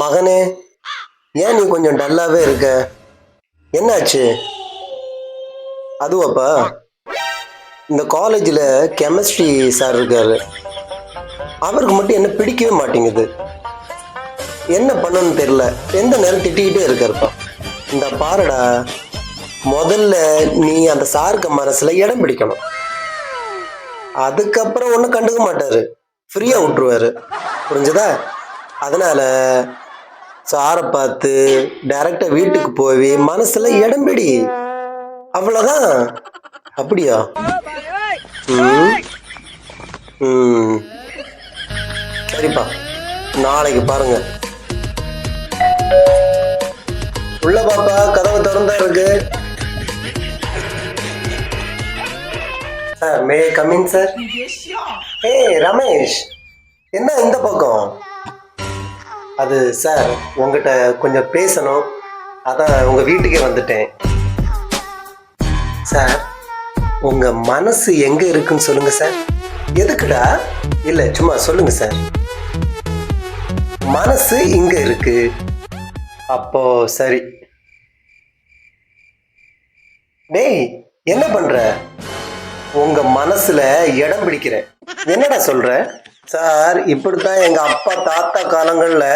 மகனே ஏன் நீ கொஞ்சம் டல்லாவே இருக்க? என்னாச்சு? அதுவாப்பா இந்த காலேஜில் கெமிஸ்ட்ரி சார் இருக்காரு. அவருக்கு மட்டும் என்ன பிடிக்கவே மாட்டேங்குது. என்ன பண்ணணும்னு தெரியல. எந்த நேரம் திட்டிக்கிட்டே இருக்காருப்பா. இந்த பாருடா முதல்ல நீ அந்த சாருக்கு மனசில் இடம் பிடிக்கணும். அதுக்கப்புறம் ஒன்றும் கண்டுக்க மாட்டாரு. ஃப்ரீயாக விட்டுருவாரு. புரிஞ்சுதா? அதனால சாரை பார்த்து டைரக்டா வீட்டுக்கு போய் மனசுல இடம் பிடி அவ்வளவுதான். அப்படியா. ம். சரிப்பா. நாளைக்கு பாருங்க. உள்ள பாப்பா கதவு திறந்தா இருக்கு. சார் மே கமிங் சார் ஏய் ரமேஷ். என்ன இந்த பக்கம்? அது சார் உங்ககிட்ட கொஞ்சம் பேசணும். அதான் உங்கள் வீட்டுக்கே வந்துட்டேன். சார் உங்கள் மனசு எங்கே இருக்குன்னு சொல்லுங்க சார். எதுக்குடா? இல்லை சும்மா சொல்லுங்க சார். மனசு இங்கே இருக்கு. அப்போ சரி. டேய் என்ன பண்ற? உங்க மனசுல இடம் பிடிக்கிறேன். என்னடா சொல்ற? சார் இப்படித்தான் எங்க அப்பா தாத்தா காலங்கள்ல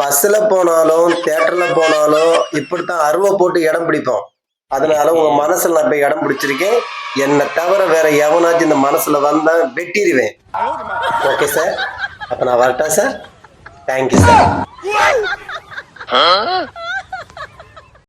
பஸ்ல போனாலும் தேட்டர்ல போனாலும் இப்படித்தான் அருவை போட்டு இடம் பிடிப்போம். அதனால உங்க மனசுல நான் போய் இடம் பிடிச்சிருக்கேன். என்னை தவிர வேற எவனாச்சும் இந்த மனசுல வந்தா வெட்டிடுவேன். ஓகே சார் அப்ப நான் வரட்டா சார் தேங்க்யூ சார்